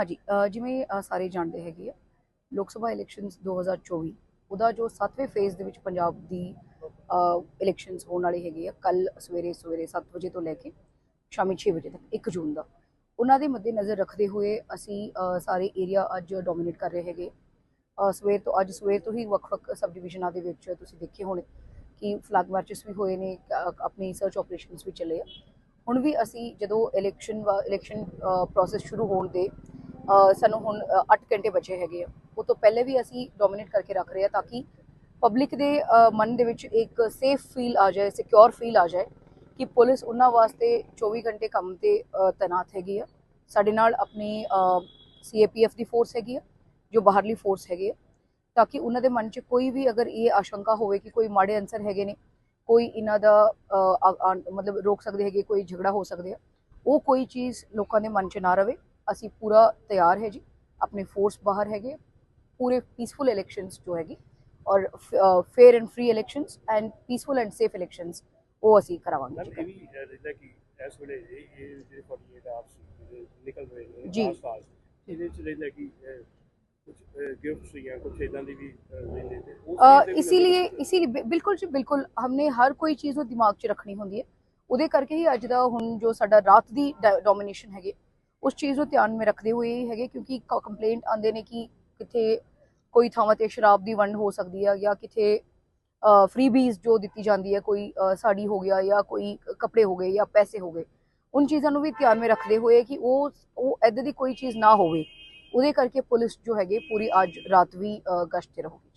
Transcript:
ਹਾਂਜੀ ਜਿਵੇਂ ਸਾਰੇ ਜਾਣਦੇ ਹੈਗੇ ਆ, ਲੋਕ ਸਭਾ ਇਲੈਕਸ਼ਨਸ 2024 ਉਹਦਾ ਜੋ 7ਵੇਂ ਫੇਜ਼ ਦੇ ਵਿੱਚ ਪੰਜਾਬ ਦੀ ਇਲੈਕਸ਼ਨਸ ਹੋਣ ਵਾਲੇ ਹੈਗੇ ਆ ਕੱਲ ਸਵੇਰੇ ਸਵੇਰੇ 7 ਵਜੇ ਤੋਂ ਲੈ ਕੇ ਸ਼ਾਮੀ 6 ਵਜੇ ਤੱਕ 1 ਜੂਨ ਦਾ। ਉਹਨਾਂ ਦੇ ਮੱਦੇਨਜ਼ਰ ਰੱਖਦੇ ਹੋਏ ਅਸੀਂ ਸਾਰੇ ਏਰੀਆ ਅੱਜ ਡੋਮੀਨੇਟ ਕਰ ਰਹੇ ਹੈਗੇ। ਸਵੇਰ ਤੋਂ, ਅੱਜ ਸਵੇਰ ਤੋਂ ਹੀ ਵੱਖ-ਵੱਖ ਸਬ ਡਿਵੀਜ਼ਨਾਂ ਦੇ ਵਿੱਚ ਤੁਸੀਂ ਦੇਖੇ ਹੋਣੇ ਕਿ ਫਲੈਗ ਮਾਰਚਸ ਵੀ ਹੋਏ ਨੇ ਆਪਣੀ ਸਰਚ ਆਪਰੇਸ਼ਨਸ ਵੀ ਚੱਲੇ ਆ। ਹੁਣ ਵੀ ਅਸੀਂ ਜਦੋਂ ਇਲੈਕਸ਼ਨ ਇਲੈਕਸ਼ਨ ਪ੍ਰੋਸੈਸ ਸ਼ੁਰੂ ਹੋਣ ਦੇ ਸਾਨੂੰ ਹੁਣ 8 ਘੰਟੇ ਬਚੇ ਹੈਗੇ ਆ। ਉਹ ਤੋਂ ਪਹਿਲੇ ਵੀ ਅਸੀਂ ਡੋਮੀਨੇਟ ਕਰਕੇ ਰੱਖ ਰਹੇ ਆ ਤਾਂ ਕਿ ਪਬਲਿਕ ਦੇ ਮਨ ਦੇ ਵਿੱਚ ਇੱਕ ਸੇਫ ਫੀਲ ਆ ਜਾਏ ਸਿਕਿਉਰ ਫੀਲ ਆ ਜਾਏ ਕਿ ਪੁਲਿਸ ਉਹਨਾਂ ਵਾਸਤੇ 24 ਘੰਟੇ ਕੰਮ ਤੇ ਤੈਨਾਤ ਹੈਗੀ ਆ। ਸਾਡੇ ਨਾਲ ਆਪਣੀ ਸੀਏਪੀਐਫ ਦੀ ਫੋਰਸ ਹੈਗੀ ਆ, ਜੋ ਬਾਹਰਲੀ ਫੋਰਸ ਹੈਗੀ ਆ। ਤਾਂ ਕਿ ਉਹਨਾਂ ਦੇ ਮਨ 'ਚ ਕੋਈ ਵੀ ਅਗਰ ਇਹ ਆਸ਼ੰਕਾ ਹੋਵੇ ਕਿ ਕੋਈ ਮਾੜੇ ਅਨਸਰ ਹੈਗੇ ਨੇ, ਕੋਈ ਇਹਨਾਂ ਦਾ ਆ- ਮਤਲਬ ਰੋਕ ਸਕਦੇ ਹੈਗੇ, ਕੋਈ ਝਗੜਾ ਹੋ ਸਕਦੇ ਆ, ਉਹ ਕੋਈ ਚੀਜ਼ ਲੋਕਾਂ ਦੇ ਮਨ 'ਚ ਨਾ ਰਵੇ। ਅਸੀਂ ਪੂਰਾ ਤਿਆਰ ਹੈ ਜੀ ਆਪਣੀ ਫੋਰਸ ਬਾਹਰ ਹੈਗੇ ਪੂਰੇ ਪੀਸਫੁਲ ਇਲੈਕਸ਼ਨਸ ਜੋ ਹੈਗੀ ਔਰ fair and free elections and peaceful and safe elections ਉਹ ਅਸੀਂ ਕਰਾਵਾਂਗੇ ਮੈਮ ਜੀ ਇਹ ਵੀ ਅਹ, ਰਹਿੰਦਾ ਕਿ ਇਸ ਵੇਲੇ ਇਹ ਇਹ ਜਿਹੜੇ 48 ਆਵਰਸ ਜਿਹੜੇ ਨਿਕਲ ਰਹੇ ਨੇ ਜੀ। ਆਸ ਪਾਸ ਇਹਦੇ ਚ ਰਹਿੰਦਾ ਕਿ ਕੁਝ ਗਿਫਟਸ ਜਾਂ ਕੁਝ ਇਦਾਂ ਦੀ ਵੀ ਅਹ, ਰਹਿੰਦੇ ਤੇ ਉਸ अ, ਚੀਜ਼ ਤੇ ਵੀ इसीलिए ਨਜ਼ਰ इसीलिए बि- बिल्कुल जी बिल्कुल हमने हर कोई ਚੀਜ਼ ਨੂੰ ਦਿਮਾਗ 'ਚ ਰੱਖਣੀ ਹੁੰਦੀ ਹੈ ਉਹਦੇ ਕਰਕੇ ਹੀ ਅੱਜ ਦਾ ਹੁਣ ਜੋ ਸਾਡਾ ਰਾਤ ਦੀ ਡੋਮੀਨੇਸ਼ਨ ਹੈਗੇ ਉਸ ਚੀਜ਼ ਨੂੰ ਧਿਆਨ ਵਿੱਚ ਰੱਖਦੇ ਹੋਏ ਹੈਗੇ ਕਿਉਂਕਿ ਕੰਪਲੇਂਟ ਆਉਂਦੇ ਨੇ ਕਿ ਕਿਥੇ ਕੋਈ ਥਾਵਾਂ ਤੇ ਸ਼ਰਾਬ ਦੀ ਵੰਡ ਹੋ ਸਕਦੀ ਹੈ ਜਾਂ ਕਿਥੇ ਫ੍ਰੀਬੀਜ਼ ਜੋ ਦਿੱਤੀ ਜਾਂਦੀ ਹੈ ਕੋਈ ਸਾੜੀ ਹੋ ਗਿਆ ਜਾਂ ਕੋਈ ਕੱਪੜੇ ਹੋ ਗਏ ਜਾਂ ਪੈਸੇ ਹੋ ਗਏ, ਉਨ ਚੀਜ਼ਾਂ ਨੂੰ ਵੀ ਧਿਆਨ ਵਿੱਚ ਰੱਖਦੇ ਹੋਏ ਕਿ ਉਹ ਉਹ ਐਦਾਂ ਦੀ ਕੋਈ ਚੀਜ਼ ਨਾ ਹੋਵੇ। ਉਹਦੇ ਕਰਕੇ ਪੁਲਿਸ ਜੋ ਹੈਗੇ ਪੂਰੀ ਅੱਜ ਰਾਤ ਵੀ ਗਸ਼ਤ ਤੇ ਰਹੂਗੀ।